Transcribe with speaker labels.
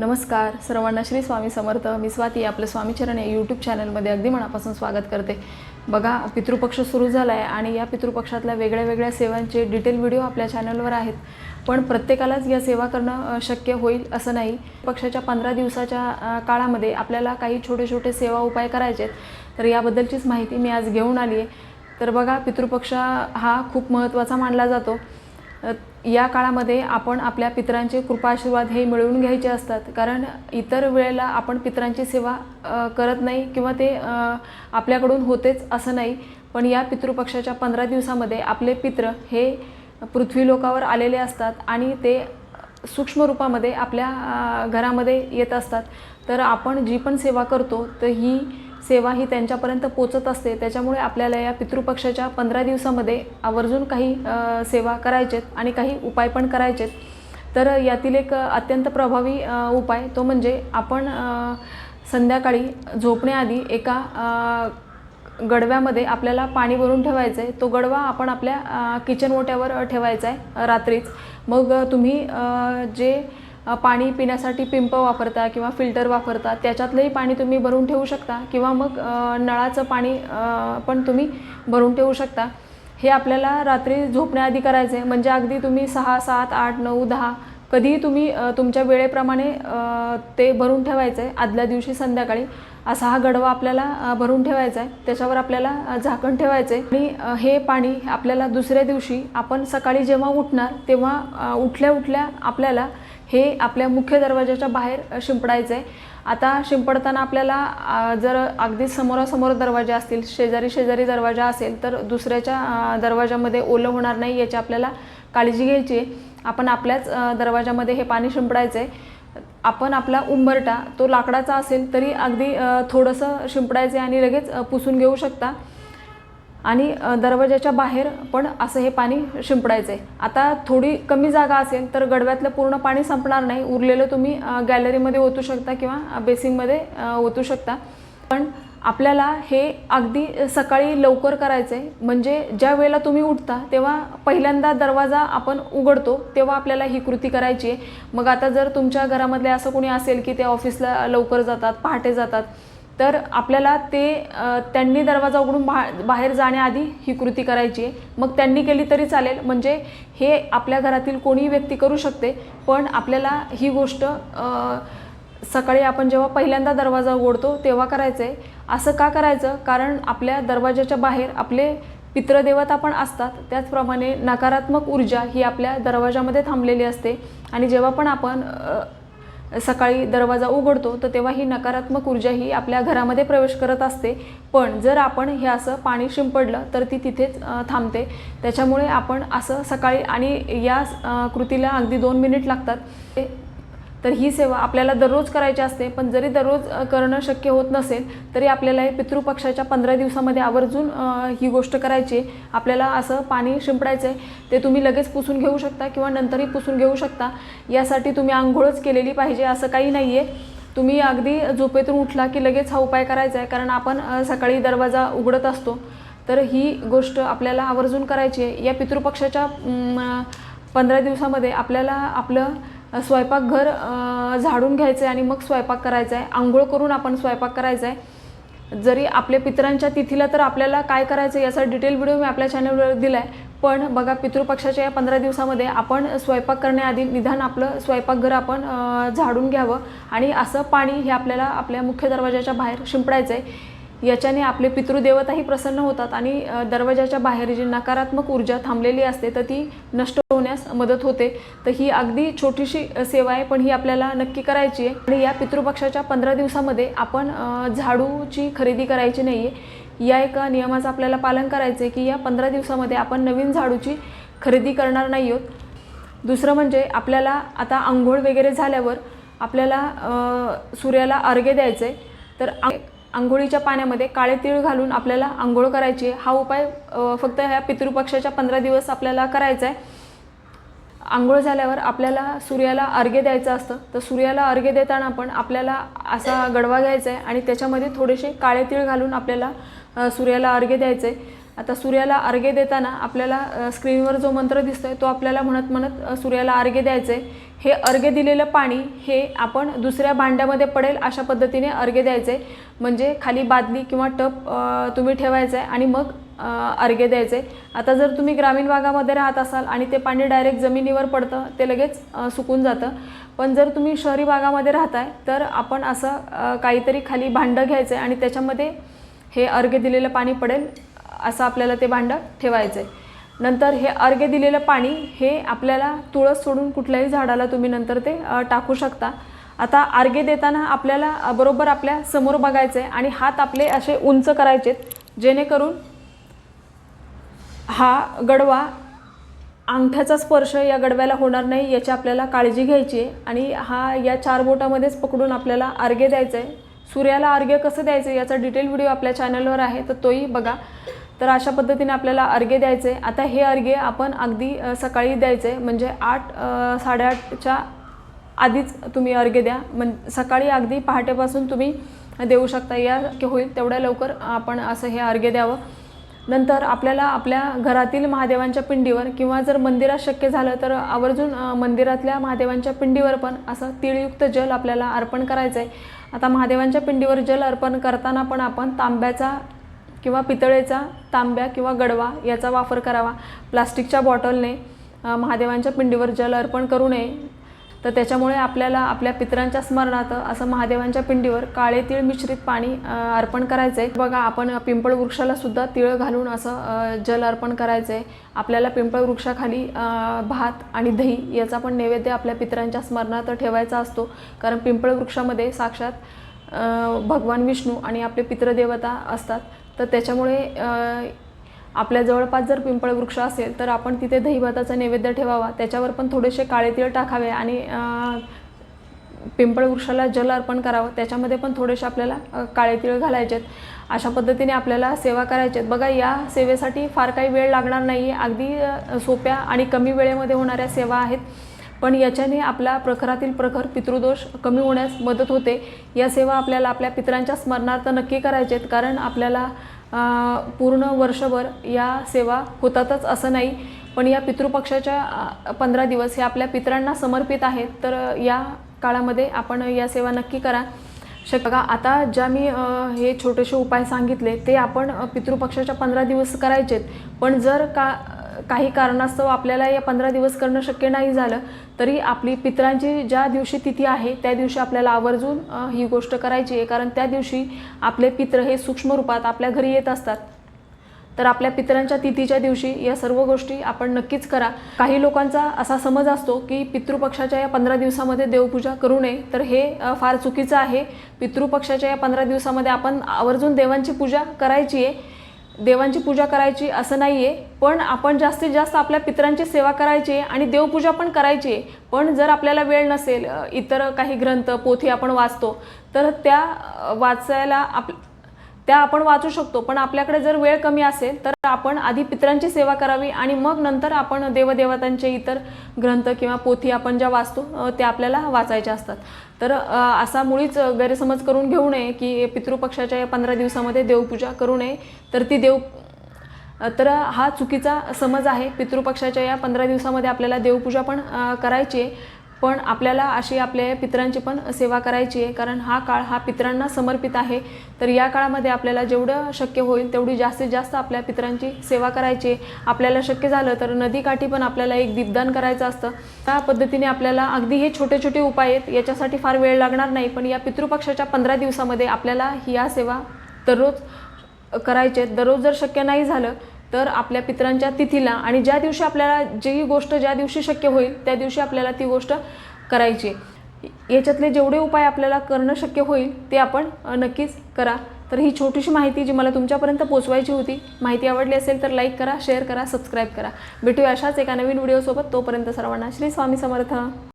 Speaker 1: नमस्कार. सर्वांना श्री स्वामी समर्थ. मी स्वाती आपलं स्वामीचरण या यूट्यूब चॅनलमध्ये अगदी मनापासून स्वागत करते. बघा पितृपक्ष सुरू झाला आहे आणि या पितृपक्षातल्या वेगळ्या वेगळ्या सेवांचे डिटेल व्हिडिओ आपल्या चॅनलवर आहेत. पण प्रत्येकालाच या सेवा करणं शक्य होईल असं नाही. पक्षाच्या पंधरा दिवसाच्या काळामध्ये आपल्याला काही छोटे छोटे सेवा उपाय करायचे आहेत. तर याबद्दलचीच माहिती मी आज घेऊन आली आहे तर बघा पितृपक्ष हा खूप महत्त्वाचा मानला जातो. या काळामध्ये आपण आपल्या पितरांचे कृपाशीर्वाद हे मिळवून घ्यायचे असतात. कारण इतर वेळेला आपण पितरांची सेवा करत नाही किंवा ते आपल्याकडून होतेच असं नाही. पण या पितृपक्षाच्या पंधरा दिवसामध्ये आपले पित्र हे पृथ्वी लोकावर आलेले असतात आणि ते सूक्ष्म रूपामध्ये आपल्या घरामध्ये येत असतात. तर आपण जी पण सेवा करतो तर ही सेवा ही त्यांच्यापर्यंत पोचत असते. त्याच्यामुळे आपल्याला या पितृपक्षाच्या पंधरा दिवसामध्ये आवर्जून काही सेवा करायचेत आणि काही उपाय पण करायचेत. तर यातील एक अत्यंत प्रभावी उपाय तो म्हणजे आपण संध्याकाळी झोपण्याआधी एका गडव्यामध्ये आपल्याला पाणी भरून ठेवायचं आहे तो गडवा आपण आपल्या किचन ओट्यावर ठेवायचा आहे रात्रीच. मग तुम्ही जे पाणी पिण्यासाठी पिंप वापरता किंवा फिल्टर वापरता त्याच्यातलंही पाणी तुम्ही भरून ठेवू शकता किंवा मग नळाचं पाणी पण तुम्ही भरून ठेवू शकता. हे आपल्याला रात्री झोपण्याआधी करायचं आहे म्हणजे अगदी तुम्ही सहा सात आठ नऊ दहा कधीही तुम्ही तुमच्या वेळेप्रमाणे ते भरून ठेवायचं आहे आदल्या दिवशी संध्याकाळी असा हा गडवा आपल्याला भरून ठेवायचा आहे त्याच्यावर आपल्याला झाकण ठेवायचं आहे आणि हे पाणी आपल्याला दुसऱ्या दिवशी आपण सकाळी जेव्हा उठणार तेव्हा उठल्या उठल्या आपल्याला हे आपल्या मुख्य दरवाजाच्या बाहेर शिंपडायचं. आहे आता शिंपडताना आपल्याला जर अगदी समोरासमोर दरवाजे असतील शेजारी शेजारी दरवाजा असेल तर दुसऱ्याच्या दरवाजामध्ये ओलं होणार नाही याची आपल्याला काळजी घ्यायची आहे. आपण आपल्याच दरवाजामध्ये हे पाणी शिंपडायचं आहे आपण आपला उंबरटा तो लाकडाचा असेल तरी अगदी थोडंसं शिंपडायचं आहे आणि लगेच पुसून घेऊ शकता. आणि दरवाजाच्या बाहेर पण असं हे पाणी शिंपडायचं आहे आता थोडी कमी जागा असेल तर गडव्यातलं पूर्ण पाणी संपणार नाही. उरलेलं तुम्ही गॅलरीमध्ये ओतू शकता किंवा बेसिनमध्ये बेसिंगमध्ये ओतू शकता. पण आपल्याला हे अगदी सकाळी लवकर करायचं आहे म्हणजे ज्या वेळेला तुम्ही उठता तेव्हा पहिल्यांदा दरवाजा आपण उघडतो तेव्हा आपल्याला ही कृती करायची आहे. मग आता जर तुमच्या घरामधले असं कोणी असेल की ते ऑफिसला लवकर जातात पहाटे जातात तर आपल्याला ते त्यांनी दरवाजा उघडून बा बाहेर जाण्याआधी ही कृती करायची आहे. मग त्यांनी केली तरी चालेल. म्हणजे हे आपल्या घरातील कोणीही व्यक्ती करू शकते पण आपल्याला ही गोष्ट सकाळी आपण जेव्हा पहिल्यांदा दरवाजा उघडतो तेव्हा करायचं आहे असं का करायचं? कारण आपल्या दरवाजाच्या बाहेर आपले पितृदेवता पण असतात. त्याचप्रमाणे नकारात्मक ऊर्जा ही आपल्या दरवाजामध्ये थांबलेली असते. आणि जेव्हा पण आपण सकाळी दरवाजा उघडतो तर तेव्हा ही नकारात्मक ऊर्जा ही आपल्या घरामध्ये प्रवेश करत असते. पण जर आपण हे असं पाणी शिंपडलं तर ती तिथेच थांबते. त्याच्यामुळे आपण असं सकाळी आणि या कृतीला अगदी दोन मिनिट लागतात. ते- तर ही सेवा आपल्याला दररोज करायची असते पण जरी दररोज करणं शक्य होत नसेल तरी आपल्याला हे पितृपक्षाच्या पंधरा दिवसामध्ये आवर्जून ही गोष्ट करायची आहे. आपल्याला असं पाणी शिंपडायचं आहे ते तुम्ही लगेच पुसून घेऊ शकता किंवा नंतरही पुसून घेऊ शकता. यासाठी तुम्ही आंघोळच केलेली पाहिजे असं काही नाही आहे तुम्ही अगदी झोपेतून उठला की लगेच हा उपाय करायचा आहे कारण आपण सकाळी दरवाजा उघडत असतो. तर ही गोष्ट आपल्याला आवर्जून करायची आहे. या पितृपक्षाच्या पंधरा दिवसामध्ये आपल्याला आपलं स्वयंपाकघर झाडून घ्यायचं आहे आणि मग स्वयंपाक करायचा आहे आंघोळ करून आपण स्वयंपाक करायचा आहे जरी आपल्या पितरांच्या तिथीला तर आपल्याला काय करायचं याचा डिटेल व्हिडिओ मी आपल्या चॅनलवर दिला आहे पण बघा पितृपक्षाच्या या पंधरा दिवसामध्ये आपण स्वयंपाक करण्याआधी निदान आपलं स्वयंपाकघर आपण झाडून घ्यावं आणि असं पाणी हे आपल्याला आपल्या मुख्य दरवाजाच्या बाहेर शिंपडायचं आहे याच्याने आपले पितृदेवताही प्रसन्न होतात आणि दरवाजाच्या बाहेर जी नकारात्मक ऊर्जा थांबलेली असते तर ती नष्ट होण्यास मदत होते. तर ही अगदी छोटीशी सेवा आहे पण ही आपल्याला नक्की करायची आहे. आणि या पितृपक्षाच्या पंधरा दिवसामध्ये आपण झाडूची खरेदी करायची नाही आहे या एका नियमाचं आपल्याला पालन करायचं आहे की या पंधरा दिवसामध्ये आपण नवीन झाडूची खरेदी करणार नाही आहोत. दुसरं म्हणजे आपल्याला आता आंघोळ वगैरे झाल्यावर आपल्याला सूर्याला अर्घ्य द्यायचं आहे तर आंघोळीच्या पाण्यामध्ये काळे तीळ घालून आपल्याला आंघोळ करायची आहे. हा उपाय फक्त ह्या पितृपक्षाच्या पंधरा दिवस आपल्याला करायचा आहे. आंघोळ झाल्यावर आपल्याला सूर्याला अर्घ्य द्यायचं असतं. तर सूर्याला अर्घ्य देताना पण आपल्याला असा गडवा घ्यायचा आहे आणि त्याच्यामध्ये थोडेसे काळे तीळ घालून आपल्याला सूर्याला अर्घ्य द्यायचं आहे. आता सूर्याला अर्घ्य देताना आपल्याला स्क्रीनवर जो मंत्र दिसतोय तो आपल्याला म्हणत म्हणत सूर्याला अर्घ्य द्यायचं आहे. हे अर्घ्य दिलेलं पाणी हे आपण दुसऱ्या भांड्यामध्ये पडेल अशा पद्धतीने अर्घ्य द्यायचे. म्हणजे खाली बादली किंवा टप तुम्ही ठेवायचं आहे आणि मग अ, अर्घ्य द्यायचे. आता जर तुम्ही ग्रामीण भागामध्ये राहत असाल आणि ते पाणी डायरेक्ट जमिनीवर पडतं ते लगेच सुकून जातं. पण जर तुम्ही शहरी भागामध्ये राहताय तर आपण असं काहीतरी खाली भांडं घ्यायचं आहे आणि त्याच्यामध्ये हे अर्घ्य दिलेलं पाणी पडेल असं आपल्याला ते भांडं ठेवायचं. आहे नंतर हे अर्घ्य दिलेलं पाणी हे आपल्याला तुळस सोडून कुठल्याही झाडाला तुम्ही नंतर ते टाकू शकता. आता अर्घ्य देताना आपल्याला बरोबर आपल्यासमोर बघायचं आहे आणि हात आपले असे उंच करायचेत जेणेकरून हा गडवा अंगठ्याचा स्पर्श या गडव्याला होणार नाही याची आपल्याला काळजी घ्यायची आहे आणि हा या चार बोटामध्येच पकडून आपल्याला अर्घ्य द्यायचं आहे सूर्याला अर्घ्य कसं द्यायचं याचा डिटेल व्हिडिओ आपल्या चॅनलवर आहे तर तोही बघा. तर अशा पद्धतीने आपल्याला अर्घ्य द्यायचे. आता हे अर्घ्य आपण अगदी सकाळी द्यायचं. आहे म्हणजे आठ साडेआठच्या आधीच तुम्ही अर्घ्य द्या. म्हण सकाळी अगदी पहाटेपासून तुम्ही देऊ शकता. या की होईल तेवढ्या लवकर आपण असं हे अर्घ्य द्यावं. नंतर आपल्याला आपल्या घरातील महादेवांच्या पिंडीवर किंवा जर मंदिरात शक्य झालं तर आवर्जून मंदिरातल्या महादेवांच्या पिंडीवर पण असं तिळयुक्त जल आपल्याला अर्पण करायचं आहे आता महादेवांच्या पिंडीवर जल अर्पण करताना पण आपण तांब्याचा किंवा पितळेचा तांब्या किंवा गडवा याचा वापर करावा. प्लास्टिकच्या बॉटलने महादेवांच्या पिंडीवर जल अर्पण करू नये. तर त्याच्यामुळे आपल्याला आपल्या पितरांच्या स्मरणार्थ असं महादेवांच्या पिंडीवर काळे तीळ मिश्रित पाणी अर्पण करायचं आहे बघा आपण पिंपळ वृक्षाला सुद्धा तिळ घालून असं जल अर्पण करायचं आहे आपल्याला पिंपळ वृक्षाखाली भात आणि दही याचा पण नैवेद्य आपल्या पितरांच्या स्मरणार्थ ठेवायचा असतो. कारण पिंपळ वृक्षामध्ये साक्षात भगवान विष्णू आणि आपले पितृदेवता असतात तर त्याच्यामुळे आपल्या जवळपास जर पिंपळ वृक्ष असेल तर आपण तिथे दहीभाताचा नैवेद्य ठेवावा. त्याच्यावर पण थोडेसे काळे तीळ टाकावे आणि पिंपळ वृक्षाला जल अर्पण करावं. त्याच्यामध्ये पण थोडेसे आपल्याला काळे तीळ घालायचे आहेत अशा पद्धतीने आपल्याला सेवा करायची आहेत बघा या सेवेसाठी फार काही वेळ लागणार नाही आहे अगदी सोप्या आणि कमी वेळेमध्ये होणाऱ्या सेवा आहेत. पण याच्याने आपला प्रखरातील प्रखर पितृदोष कमी होण्यास मदत होते. या सेवा आपल्याला आपल्या पितरांच्या स्मरणार्थ नक्की करायचे आहेत कारण आपल्याला पूर्ण वर्षभर या सेवा होतातच असं नाही. पण या पितृपक्षाच्या पंधरा दिवस हे आपल्या पितरांना समर्पित आहेत तर या काळामध्ये आपण या सेवा नक्की करा. शक का आता ज्या मी हे छोटेसे उपाय सांगितले ते आपण पितृपक्षाच्या पंधरा दिवस करायचेत. पण जर का काही कारणास्तव आपल्याला या पंधरा दिवस करणं शक्य नाही झालं तरी आपली पितरांची ज्या दिवशी तिथी आहे त्या दिवशी आपल्याला आवर्जून ही गोष्ट करायची आहे. कारण त्या दिवशी आपले पित्र हे सूक्ष्म रूपात आपल्या घरी येत असतात. तर आपल्या पित्रांच्या तिथीच्या दिवशी या सर्व गोष्टी आपण नक्कीच करा. काही लोकांचा असा समज असतो की पितृपक्षाच्या या पंधरा दिवसामध्ये देवपूजा करू नये. तर हे फार चुकीचं आहे. पितृपक्षाच्या या पंधरा दिवसामध्ये आपण आवर्जून देवांची पूजा करायची आहे. देवांची पूजा करायची असं नाही आहे पण आपण जास्तीत जास्त आपल्या पितरांची सेवा करायची आहे आणि देवपूजा पण करायची. आहे पण जर आपल्याला वेळ नसेल इतर काही ग्रंथ पोथी आपण वाचतो तर त्या वाचायला आप त्या आपण वाचू शकतो पण आपल्याकडे जर वेळ कमी असेल तर आपण आधी पितरांची सेवा करावी आणि मग नंतर आपण देवदेवतांचे इतर ग्रंथ किंवा पोथी आपण ज्या वाचतो त्या आपल्याला वाचायच्या असतात. तर असा मुळीच गैरसमज करून घेऊ नये की पितृपक्षाच्या या पंधरा दिवसामध्ये देवपूजा करू नये. तर ती देव तर हा चुकीचा समज आहे. पितृपक्षाच्या या पंधरा दिवसामध्ये आपल्याला देवपूजा पण करायची आहे. पण आपल्याला अशी आपल्या पितरांची पण सेवा करायची आहे कारण हा काळ हा पितरांना समर्पित आहे. तर या काळामध्ये आपल्याला जेवढं शक्य होईल तेवढी जास्तीत जास्त आपल्या पित्रांची सेवा करायची आहे. आपल्याला शक्य झालं तर नदीकाठी पण आपल्याला एक दीपदान करायचं असतं. त्या पद्धतीने आपल्याला अगदी हे छोटे छोटे उपाय आहेत. याच्यासाठी फार वेळ लागणार नाही पण या पितृपक्षाच्या पंधरा दिवसामध्ये आपल्याला ह्या या सेवा दररोज करायचे आहेत दररोज जर शक्य नाही झालं तर आपल्या पितरांच्या तिथीला आणि ज्या दिवशी आपल्याला जी गोष्ट ज्या दिवशी शक्य होईल त्या दिवशी आपल्याला ती गोष्ट करायची. आहे. याच्यातले जेवढे उपाय आपल्याला करणं शक्य होईल ते आपण नक्कीच करा. तर ही छोटीशी माहिती जी मला तुमच्यापर्यंत पोचवायची होती माहिती आवडली असेल तर लाईक करा शेअर करा सबस्क्राईब करा. भेटूया अशाच एका नवीन व्हिडिओसोबत. तोपर्यंत सर्वांना श्री स्वामी समर्थ.